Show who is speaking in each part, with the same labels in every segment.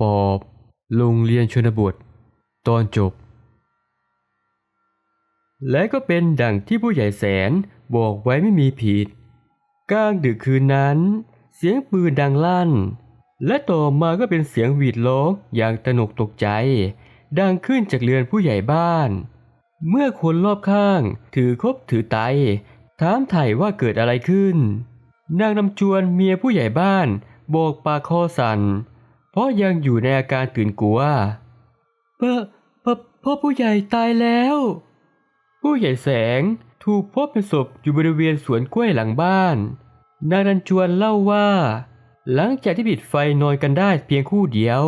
Speaker 1: ปอบโรงเรียนชนบท ตอนจบ และก็เป็นดังที่ผู้ใหญ่แสนบอกไว้ไม่มีผิดกลางดึกคืนนั้น เสียงปืนดังลั่น และต่อมาก็เป็นเสียงหวีดร้องอย่างตนกตกใจ ดังขึ้นจากเรือนผู้ใหญ่บ้าน เมื่อคนรอบข้างถือคบถือไตถามไถ่ว่าเกิดอะไรขึ้น นางนำจวนเมียผู้ใหญ่บ้าน โบกปากคอสัน่น เพราะยังอยู่ในอาการตื่นกลัวเพ่อพ่อพ่อผู้ใหญ่ตายแล้ว ผู้ใหญ่แสงถูกพบเป็นศพอยู่บริเวณสวนกล้วยหลังบ้าน นางนันจวนเล่าว่า หลังจากที่ปิดไฟนอนกันได้เพียงคู่เดียว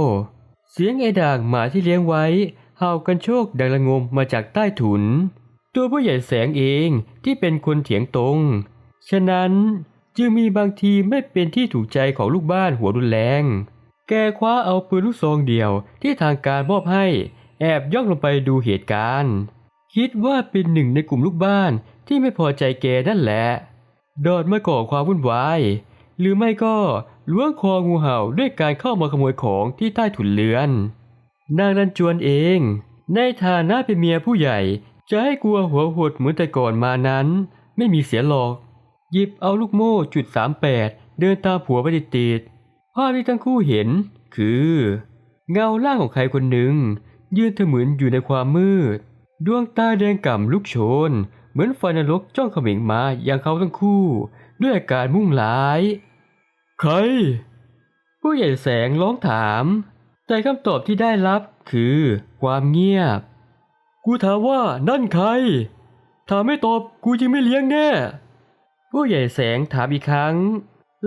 Speaker 1: เสียงไอ้ด่างหมาที่เลี้ยงไว้เห่ากันโชคดังระงมมาจากใต้ถุน ตัวผู้ใหญ่แสงเองที่เป็นคนเถียงตรง ฉะนั้นจึงมีบางทีไม่เป็นที่ถูกใจของลูกบ้านหัวรุนแรง แกคว้าเอาปืนลูกซองเดียวที่ทางการมอบให้ แอบย่องลงไปดูเหตุการณ์ คิดว่าเป็นหนึ่งในกลุ่มลูกบ้านที่ไม่พอใจแกนั่นแหละโดดมาก่อความวุ่นวาย หรือไม่ก็ล้วงคองูเห่าด้วยการเข้ามาขโมยของที่ใต้ถุนเรือน นางรันจวนเอง ในฐานะเป็นเมียผู้ใหญ่ จะให้กลัวหัวหดเหมือนแต่ก่อนมานั้น ไม่มีเสียหรอก หยิบเอาลูกโม่จุดสามแปดเดินตามผัวไปติด ภาพที่ทั้งคู่เห็น คือ เงาร่างของใครคนหนึ่ง ยืนเถมือนอยู่ในความมืด ดวงตาแดงก่ำลุกโชน เหมือนไฟนรกจ้องเขม็งมาอย่างเขาทั้งคู่ ด้วยอาการมุ่งร้าย ใคร ผู้ใหญ่แสงร้องถาม แต่คำตอบที่ได้รับคือ ความเงียบ กูถามว่านั่นใครถ้าไม่ตอบกูจะไม่เลี้ยงแน่ ผู้ใหญ่แสงถามอีกครั้ง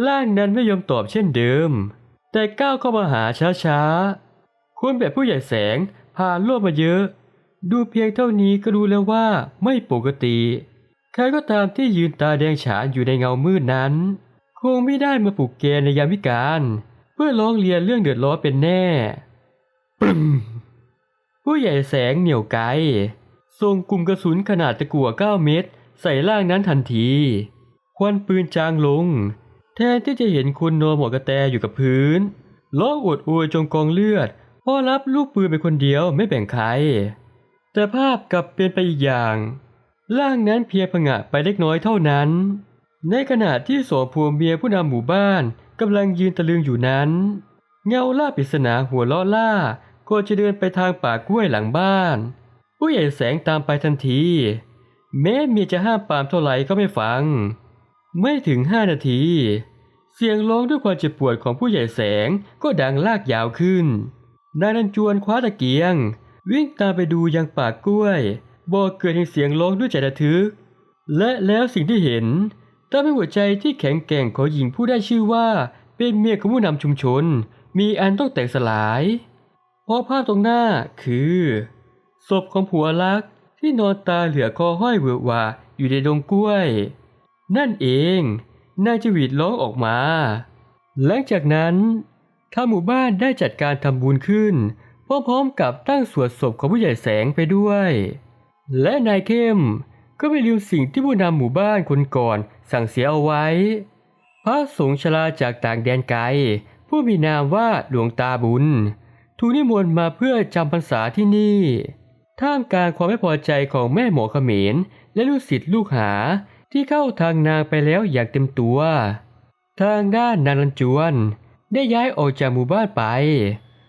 Speaker 1: ร่างนั้นไม่ยอมตอบเช่นเดิม แต่ก้าวเข้ามาหาช้าๆคนแบบผู้ใหญ่แสงผ่านโลกมาเยอะ ดูเพียงเท่านี้ก็รู้แล้วว่าไม่ปกติ ใครก็ตามที่ยืนตาแดงฉานอยู่ในเงามืดนั้น คงไม่ได้มาปลุกแกในยามวิกาลเพื่อร้องเรียนเรื่องเดือดร้อนเป็นแน่ปรึมผู้ใหญ่แสงเหนี่ยวไกลส่งกลุ่มกระสุนขนาดตะกั่ว9เม็ดใส่ร่างนั้นทันที ควันปืนจางลง แทนที่จะเห็นคนนอนหมอบกระแตอยู่กับพื้นร้องโอดโอยจงกองเลือดพราะรับลูกปืนเป็นคนเดียวไม่แบ่งใคร แต่ภาพกลับเป็นไปอีกอย่าง ร่างนั้นเพียงผงะไปเล็กน้อยเท่านั้น ในขณะที่สองผัวเมียผู้นำหมู่บ้านกำลังยืนตะลึงอยู่นั้น เงาล่าปริศนาหัวล้อล่าก็จะเดินไปทางป่ากล้วยหลังบ้าน ผู้ใหญ่แสงตามไปทันที แม้เมียจะห้ามปรามเท่าไหร่ก็ไม่ฟัง ไม่ถึงห้านาที เสียงร้องด้วยความเจ็บปวดของผู้ใหญ่แสงก็ดังลากยาวขึ้นนายนันจวนคว้าตะเกียง วิ่งตามไปดูยังป่ากล้วย บอกเกิดเห็นเสียงร้องด้วยใจระทึก และแล้วสิ่งที่เห็นทำให้หัวใจที่แข็งแกร่งของหญิงผู้ได้ชื่อว่าเป็นเมียของผู้นำชุมชน มีอันต้องแตกสลาย เพราะภาพตรงหน้าคือศพของผัวรักที่นอนตาเหลือคอห้อยเวอะหวาอยู่ในดงกล้วย นั่นเอง นายจวีดร้องออกมา หลังจากนั้นทางหมู่บ้านได้จัดการทำบุญขึ้น พร้อมๆกับตั้งสวดศพของผู้ใหญ่แสงไปด้วย และนายเข้มก็ไม่ลืมสิ่งที่ผู้นำหมู่บ้านคนก่อนสั่งเสียเอาไว้ พระสงฆ์ชราจากต่างแดนไกล ผู้มีนามว่าหลวงตาบุญ ถูกนิมนต์มาเพื่อจำพรรษาที่นี่ ท่ามกลางความไม่พอใจของแม่หมอเขมรและลูกศิษย์ลูกหา ที่เข้าทางนางไปแล้วอย่างเต็มตัว ทางด้านนางลันจวนได้ย้ายออกจากหมู่บ้านไป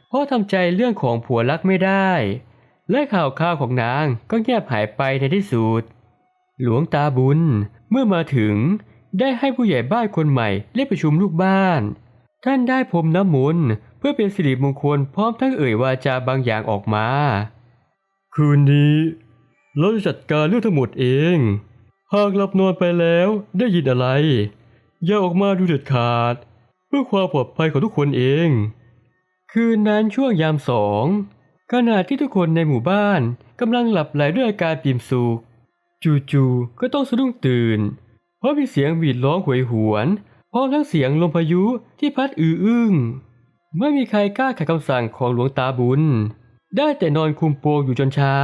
Speaker 1: เพราะทำใจเรื่องของผัวรักไม่ได้ และข่าวข่าวของนางก็เงียบหายไปในที่สุด หลวงตาบุญเมื่อมาถึงได้ให้ผู้ใหญ่บ้านคนใหม่เรียกประชุมลูกบ้าน ท่านได้พรมน้ำมนต์เพื่อเป็นสิริมงคลพร้อมทั้งเอ่ยวาจาบางอย่างออกมา คืนนี้เราจะจัดการเรื่องทั้งหมดเอง หากหลับนอนไปแล้วได้ยินอะไร อย่าออกมาดูเด็ดขาด เพื่อความปลอดภัยของทุกคนเอง คืนนั้นช่วงยามสองขณะที่ทุกคนในหมู่บ้านกำลังหลับไหลด้วยอาการปิ่มสุขจู่ๆก็ต้องสะดุ้งตื่น เพราะมีเสียงหวีดร้องหวยหวนพร้อมทั้งเสียงลมพายุที่พัดอืออึ้งไม่มีใครกล้าขัดคำสั่งของหลวงตาบุญ ได้แต่นอนคุมโปงอยู่จนเช้า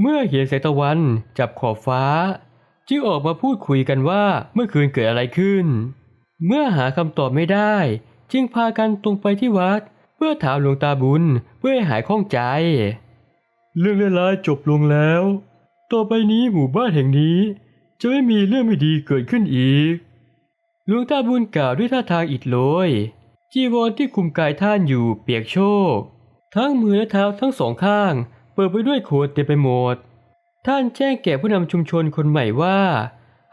Speaker 1: เมื่อเห็นแสงตะวันจับขอบฟ้า จึงออกมาพูดคุยกันว่าเมื่อคืนเกิดอะไรขึ้น เมื่อหาคำตอบไม่ได้ จึงพากันตรงไปที่วัด เพื่อถามหลวงตาบุญเพื่อให้หายข้องใจ เรื่องร้ายๆจบลงแล้ว ต่อไปนี้หมู่บ้านแห่งนี้ จะไม่มีเรื่องไม่ดีเกิดขึ้นอีกหลวงตาบุญกล่าวด้วยท่าทางอิดโรยจีวรที่คุมกายท่านอยู่เปียกโชก ทั้งมือและเท้าทั้งสองข้าง เปิดไปด้วยโคลนเต็มไปหมด ท่านแจ้งแก่ผู้นำชุมชนคนใหม่ว่า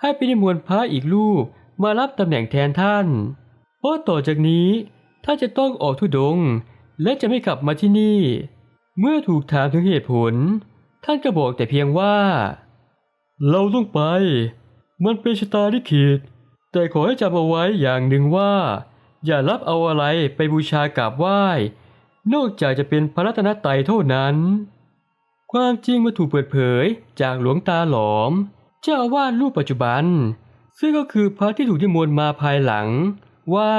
Speaker 1: ให้ไปนิมนต์พระอีกรูปมารับตำแหน่งแทนท่าน เพราะต่อจากนี้ท่านจะต้องออกทุดง และจะไม่กลับมาที่นี่ เมื่อถูกถามถึงเหตุผล ท่านก็บอกแต่เพียงว่า เราต้องไป มันเป็นชะตาลิขิตแต่ขอให้จำเอาไว้อย่างหนึ่งว่า อย่ารับเอาอะไรไปบูชากราบไหว้ นอกจากจะเป็นพระรัตนตรัยเท่านั้น ความจริงมาถูกเปิดเผยจากหลวงตาหลอม เจ้าอาวาสรูปปัจจุบัน ซึ่งก็คือพระที่ถูกนิมนต์มาภายหลัง ว่า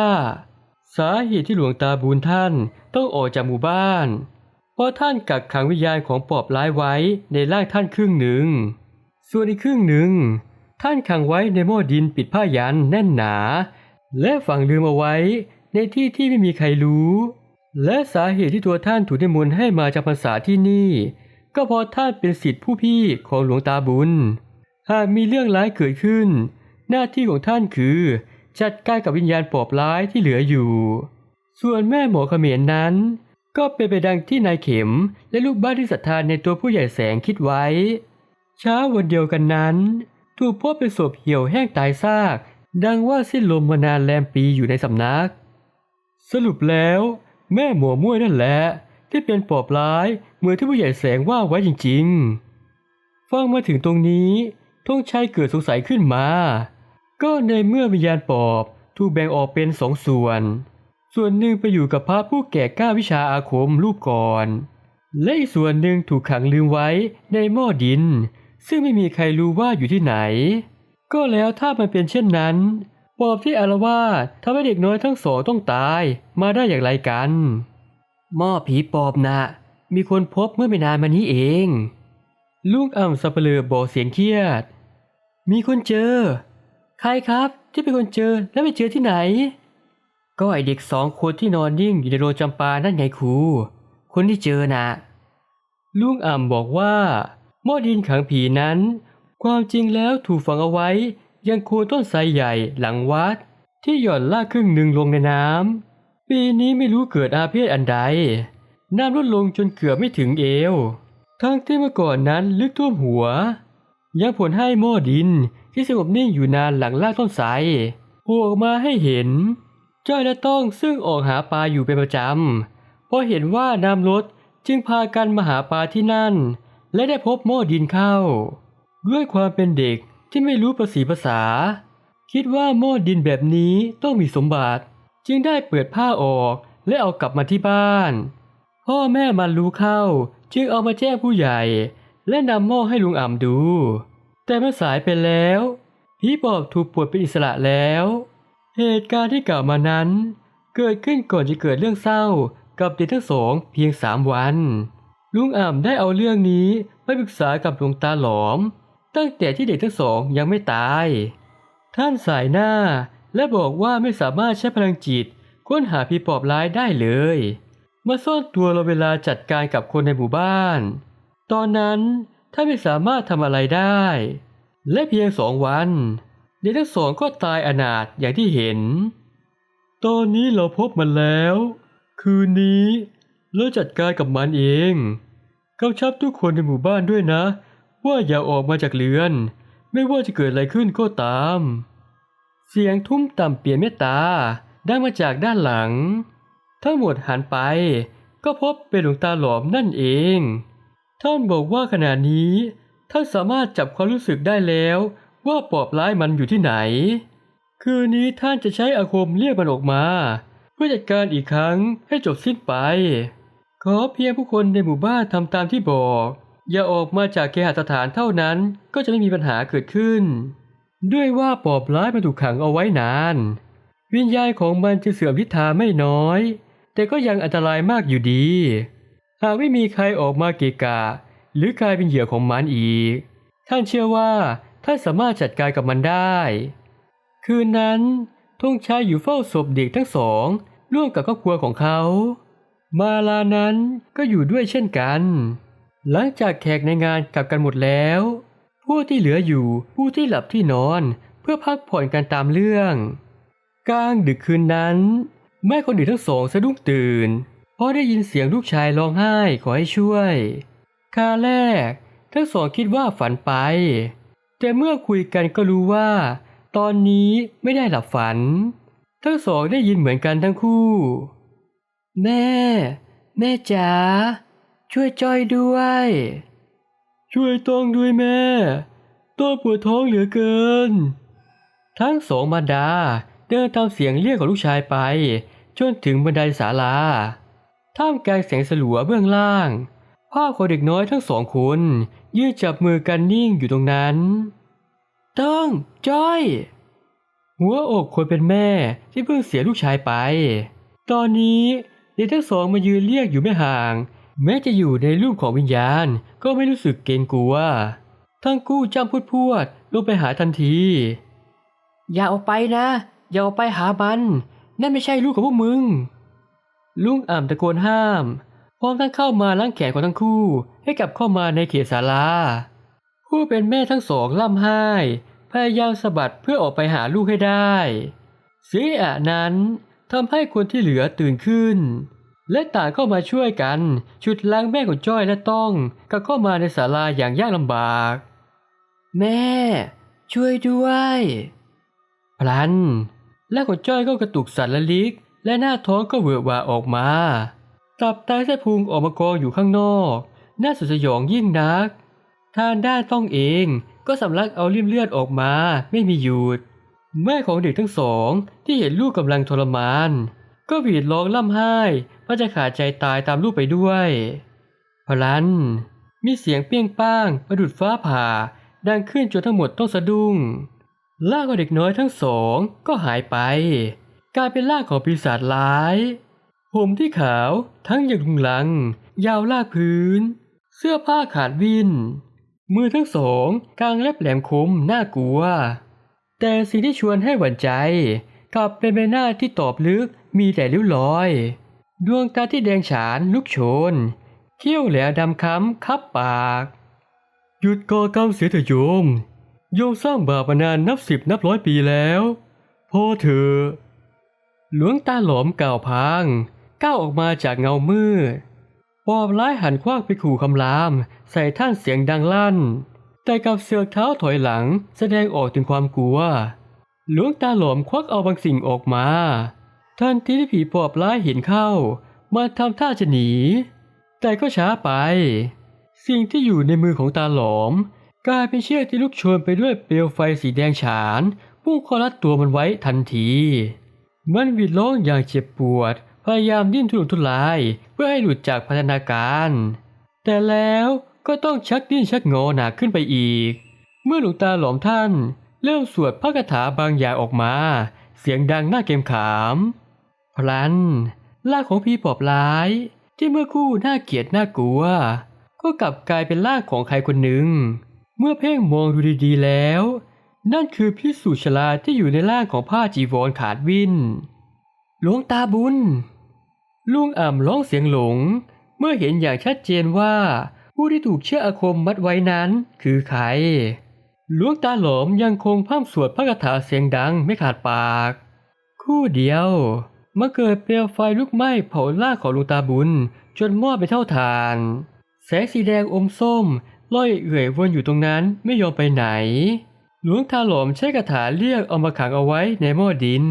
Speaker 1: สาเหตุที่หลวงตาบุญท่านต้องออกจากหมู่บ้าน เพราะท่านกักขังวิญญาณของปอบร้ายไว้ในร่างท่านครึ่งหนึ่ง ส่วนอีกครึ่งหนึ่ง ท่านขังไว้ในหม้อดินปิดผ้ายันแน่นหนา และฝังลืมเอาไว้ในที่ที่ไม่มีใครรู้ และสาเหตุที่ตัวท่านถูกนิมนต์ให้มาจำพรรษาที่นี่ ก็เพราะท่านเป็นศิษย์ผู้พี่ของหลวงตาบุญ หากมีเรื่องร้ายเกิดขึ้น หน้าที่ของท่านคือ จัดการกับวิญญาณปอบร้ายที่เหลืออยู่ ส่วนแม่หมอเขมรนั้น ก็เป็นไปดังที่นายเข็ม และลูกบ้านที่ศรัทธาในตัวผู้ใหญ่แสงคิดไว้ เช้าวันเดียวกันนั้นถูกพบเป็นศพเหี่ยวแห้งตายซาก ดังว่าสิ้นลมมานานแรมปีอยู่ในสำนัก สรุปแล้ว แม่หมอม่วยนั่นแหละ ที่เป็นปอบร้ายเหมือนที่ผู้ใหญ่แสงว่าไว้จริงๆ ฟังมาถึงตรงนี้ธงชัยเกิดสงสัยขึ้นมา ก็ในเมื่อวิญญาณปอบถูกแบ่งออกเป็นสองส่วน ส่วนหนึ่งไปอยู่กับพระผู้แก่กล้าวิชาอาคมรูปก่อน และอีกส่วนหนึ่งถูกขังลืมไว้ในหม้อดิน ซึ่งไม่มีใครรู้ว่าอยู่ที่ไหน ก็แล้วถ้ามันเป็นเช่นนั้นปอบที่อารวาสทำให้เด็กน้อยทั้งสองต้องตายมาได้อย่างไรกัน หม้อผีปอบนะ มีคนพบเมื่อไม่นานมานี้เองลูกอ่ำสับเปลือบอกเสียงเครียด มีคนเจอ ใครครับที่เป็นคนเจอและไปเจอที่ไหน ก็ไอเด็กสองคนที่นอนนิ่งอยู่ในโรงจำปานั่นไงครูคนที่เจอนะลุงอ่ำบอกว่า หม้อดินขังผีนั้น ความจริงแล้วถูกฝังเอาไว้ยังโคนต้นไทรใหญ่หลังวัด ที่หย่อนลากครึ่งหนึ่งลงในน้ำ ปีนี้ไม่รู้เกิดอาเพศอันใด น้ำลดลงจนเกือบไม่ถึงเอว ทั้งที่เมื่อก่อนนั้นลึกท่วมหัว ยังผลให้หม้อดินที่สงบนิ่งอยู่นานหลังลากต้นไทรโผล่ออกมาให้เห็น จ้อยและต้องซึ่งออกหาปลาอยู่เป็นประจำพอเห็นว่าน้ำลดจึงพากันมาหาปลาที่นั่น และได้พบหม้อดินเข้า ด้วยความเป็นเด็กที่ไม่รู้ภาษีภาษา คิดว่าหม้อดินแบบนี้ต้องมีสมบัติ จึงได้เปิดผ้าออกและเอากลับมาที่บ้าน พ่อแม่มันรู้เข้า จึงเอามาแจ้งผู้ใหญ่ และนำหม้อให้ลุงอ่ำดู แต่เมื่อสายไปแล้วผีปอบถูกปลดเป็นอิสระแล้ว เหตุการณ์ที่กล่าวมานั้น เกิดขึ้นก่อนจะเกิดเรื่องเศร้ากับเด็กทั้งสองเพียงสามวัน ลุงอ่ำได้เอาเรื่องนี้ไปปรึกษากับหลวงตาหลอม ตั้งแต่ที่เด็กทั้งสองยังไม่ตาย ท่านสายหน้า และบอกว่าไม่สามารถใช้พลังจิต ค้นหาผีปอบร้ายได้เลย มาซ่อนตัวเราเวลาจัดการกับคนในหมู่บ้าน ตอนนั้นท่าไม่สามารถทำอะไรได้ และเพียงสองวันเด็กทั้งสองก็ตายอนาถอย่างที่เห็น ตอนนี้เราพบมันแล้ว คืนนี้เราจัดการกับมันเองกำชับทุกคนในหมู่บ้านด้วยนะ ว่าอย่าออกมาจากเรือน ไม่ว่าจะเกิดอะไรขึ้นก็ตาม เสียงทุ้มต่ำเปลี่ยนเมตตาได้มาจากด้านหลัง ทั้งหมดหันไปก็พบเป็นหลวงตาหลอมนั่นเอง ท่านบอกว่าขณะนี้ ท่านสามารถจับความรู้สึกได้แล้วว่าปอบร้ายมันอยู่ที่ไหน คืนนี้ท่านจะใช้อาคมเรียกมันออกมา เพื่อจัดการอีกครั้งให้จบสิ้นไป ขอเพียงผู้คนในหมู่บ้านทำตามที่บอก อย่าออกมาจากเคหสถานเท่านั้นก็จะไม่มีปัญหาเกิดขึ้น ด้วยว่าปอบร้ายมันถูกขังเอาไว้นาน วิญญาณของมันจะเสื่อมทิศทาไม่น้อย แต่ก็ยังอันตรายมากอยู่ดี หากไม่มีใครออกมาเกะกะ หรือกลายเป็นเหยื่อของมันอีก ท่านเชื่อว่าท่านสามารถจัดการกับมันได้ คืนนั้นธงชัยอยู่เฝ้าศพเด็กทั้งสอง ร่วมกับครอบครัวของเขา มาลานั้นก็อยู่ด้วยเช่นกัน หลังจากแขกในงานกลับกันหมดแล้ว ผู้ที่เหลืออยู่ผู้ที่หลับที่นอน เพื่อพักผ่อนกันตามเรื่องกลางดึกคืนนั้น แม่คนอื่นทั้งสองสะดุ้งตื่น เพราะได้ยินเสียงลูกชายร้องไห้ขอให้ช่วยคาแรก ทั้งสองคิดว่าฝันไป แต่เมื่อคุยกันก็รู้ว่า ตอนนี้ไม่ได้หลับฝัน ทั้งสองได้ยินเหมือนกันทั้งคู่ แม่ แม่จ๋าช่วยจอยด้วย ช่วยต้องด้วยแม่ ต้องปวดท้องเหลือเกิน ทั้งสองมารดาเดินตามเสียงเรียกของลูกชายไป จนถึงบันไดศาลา ท่ามกลางแสงสลัวเบื้องล่าง ภาพของเด็กน้อยทั้งสองคนยืนจับมือกันนิ่งอยู่ตรงนั้น ต้องจ้อย หัวอกคนเป็นแม่ที่เพิ่งเสียลูกชายไป ตอนนี้เด็กทั้งสองมายืนเรียกอยู่ไม่ห่าง แม้จะอยู่ในรูปของวิญญาณ ก็ไม่รู้สึกเกรงกลัว ทั้งคู่จ้ำพูดพวดลงไปหาทันที อย่าเอาไปนะ อย่าเอาไปหามัน นั่นไม่ใช่ลูกของพวกมึง ลุงอ่ำตะโกนห้าม พร้อมทั้งเข้ามาล้างแขนของทั้งคู่ให้กลับเข้ามาในเขตศาลา ผู้เป็นแม่ทั้งสองล่ำไห้ พยายามสะบัดเพื่อออกไปหาลูกให้ได้เสียงอะนั้นทำให้คนที่เหลือตื่นขึ้น และต่างเข้ามาช่วยกัน ชุดล้างแม่ของจ้อยและต้องกลับเข้ามาในศาลาอย่างยากลำบาก แม่ ช่วยด้วยพลันและของจ้อยก็กระตุกสั่นละลิก และหน้าท้องก็เวอะวาออกมา ตับไตไส้พุงออกมากองอยู่ข้างนอก น่าสุดสยองยิ่งนัก ทานด้านต้องเองก็สำลักเอาริ่มเลือดออกมาไม่มีหยุด แม่ของเด็กทั้งสองที่เห็นลูกกำลังทรมาน ก็หวีดร้องล่ำไห้ว่าจะขาดใจตายตามลูกไปด้วยพลัน มีเสียงเปี้ยงป้างประดุดฟ้าผ่า ดังขึ้นจนทั้งหมดต้องสะดุ้งร่างของเด็กน้อยทั้งสองก็หายไป กลายเป็นร่างของปีศาจร้ายผมที่ขาวทั้งอย่างลุงลัง ยาวลากพื้น เสื้อผ้าขาดวิน มือทั้งสองกางเล็บแหลมคมน่ากลัว แต่สิ่งที่ชวนให้หวั่นใจกลับเป็นใบหน้าที่ตอบลึก มีแต่ริ้วรอย ดวงตาที่แดงฉานลุกโชน เขี้ยวแหลมดำค้ำคับปาก หยุดก่อกรรมเสียเถอะโยม โยมสร้างบาปมานานนับสิบนับร้อยปีแล้วพอเถอะหลวงตาหลอมกล่าวพางก้าวออกมาจากเงามืดปอบร้ายหันคว้างไปขู่คำราม ใส่ท่านเสียงดังลั่น แต่กับเสือกเท้าถอยหลังแสดงออกถึงความกลัว หลวงตาหลอมควักเอาบางสิ่งออกมา ทันทีที่ผีปอบร้ายเห็นเข้ามาทำท่าจะหนี แต่ก็ช้าไป สิ่งที่อยู่ในมือของตาหลอม กลายเป็นเชือกที่ลุกโชนไปด้วยเปลวไฟสีแดงฉานพุ่งเข้ารัดตัวมันไว้ทันที มันวิดร้องอย่างเจ็บปวด พยายามดิ้นทุรนทุราย เพื่อให้หลุดจากพันธนาการ แต่แล้วก็ต้องชักดิ้นชักงอหนักขึ้นไปอีก เมื่อหลวงตาหลอมท่าน เริ่มสวดพระคาถาบางอย่างออกมา เสียงดังน่าเกรงขาม พลันล่างของพี่ปอบร้าย ที่เมื่อคู่น่าเกลียดน่ากลัว ก็กลับกลายเป็นร่างของใครคนหนึ่ง เมื่อเพ่งมองดูดีๆแล้ว นั่นคือพิสุชลาที่อยู่ในร่างของผ้าจีวรขาดวินหลวงตาบุญ ลุงอ่ำร้องเสียงหลง เมื่อเห็นอย่างชัดเจนว่า ผู้ที่ถูกเชืออาคมมัดไว้นั้นคือใครหลวงตาหลอมยังคงพร่ำสวดพระคาถาเสียงดังไม่ขาดปาก คู่เดียว เมาเกิดเปลวไฟลุกไหม้เผาล่างของหลวงตาบุญ จนมอดไปเท่าฐาน แสงสีแดงอมส้มลอยเอื่อยวนอยู่ตรงนั้นไม่ยอมไปไหน หลวงตาหลอมใช้คาถาเรียกเอามาขังเอาไว้ในหม้อดิน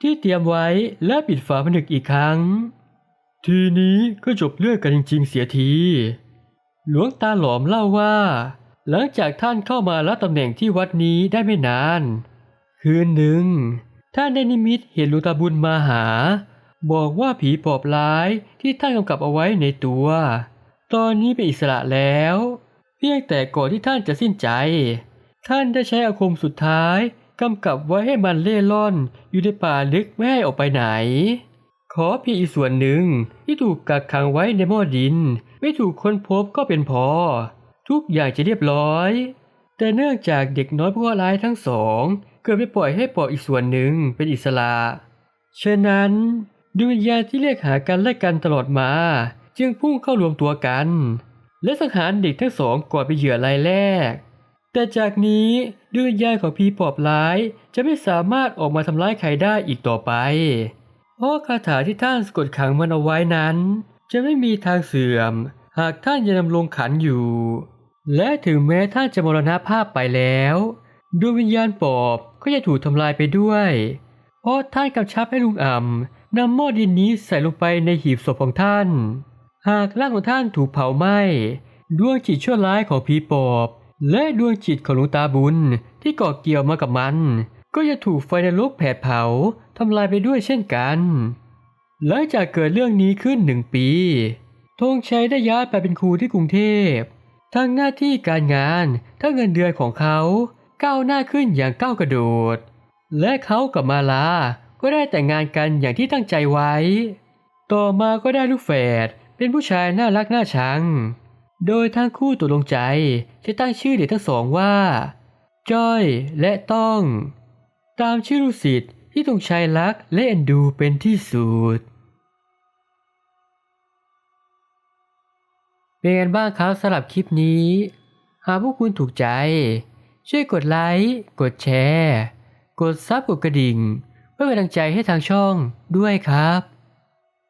Speaker 1: ที่เตรียมไว้และปิดฝาผนึกอีกครั้ง ทีนี้ก็จบเรื่องกันจริงๆเสียที หลวงตาหลอมเล่าว่า หลังจากท่านเข้ามารับตำแหน่งที่วัดนี้ได้ไม่นาน คืนหนึ่ง ท่านได้นิมิตเห็นหลวงตาบุญมาหา บอกว่าผีปอบร้ายที่ท่านกำกับเอาไว้ในตัว ตอนนี้เป็นอิสระแล้ว เพียงแต่ก่อนที่ท่านจะสิ้นใจ ท่านได้ใช้อาคมสุดท้ายกำกับไว้ให้มันเล่ร่อนอยู่ในป่าลึกไม่ให้ออกไปไหน ขอเพียงอีกส่วนหนึ่งที่ถูกกักขังไว้ในหม้อดิน ไม่ถูกค้นพบก็เป็นพอ ทุกอย่างจะเรียบร้อย แต่เนื่องจากเด็กน้อยผู้ร้ายทั้งสอง เกิดไปปล่อยให้ปอบอีกส่วนหนึ่งเป็นอิสระฉะนั้นดวงวิญญาณที่เรียกหากันและกันตลอดมา จึงพุ่งเข้ารวมตัวกัน และสังหารเด็กทั้งสองก่อนเป็นเหยื่อรายแรก แต่จากนี้ดวงวิญญาณของผีปอบร้ายจะไม่สามารถออกมาทำร้ายใครได้อีกต่อไป เพราะคาถาที่ท่านสะกดขังมันเอาไว้นั้น จะไม่มีทางเสื่อม หากท่านยังดำรงขันอยู่ และถึงแม้ท่านจะมรณภาพไปแล้ว ดวงวิญญาณปอบก็จะถูกทำลายไปด้วย เพราะท่านกำชับให้ลุงอ่ำนำหม้อดินนี้ใส่ลงไปในหีบศพของท่าน หากร่างของท่านถูกเผาไหม้ดวงจิตชั่วร้ายของผีปอบ และดวงจิตของหลวงตาบุญที่เกาะเกี่ยวมากับมัน ก็จะถูกไฟนรกแผดเผาทำลายไปด้วยเช่นกันหลังจากเกิดเรื่องนี้ขึ้นหนึ่งปีธงชัยได้ย้ายไปเป็นครูที่กรุงเทพทั้งหน้าที่การงานทั้งเงินเดือนของเขา ก้าวหน้าขึ้นอย่างก้าวกระโดด และเขากับมาลา ก็ได้แต่งงานกันอย่างที่ตั้งใจไว้ ต่อมาก็ได้ลูกแฝดเป็นผู้ชายน่ารักน่าชัง โดยทั้งคู่ตกลงใจจะตั้งชื่อเด็กทั้งสองว่า จ้อยและต้อง ตามชื่อลูกศิษย์ที่ตรงชัยรักและเอ็นดูเป็นที่สุดเป็นไงบ้างครับสำหรับคลิปนี้ หากพวกคุณถูกใจ ช่วยกดไลค์ กดแชร์ กดซับกดกระดิ่ง เพื่อเป็นกำลังใจให้ทางช่องด้วยครับ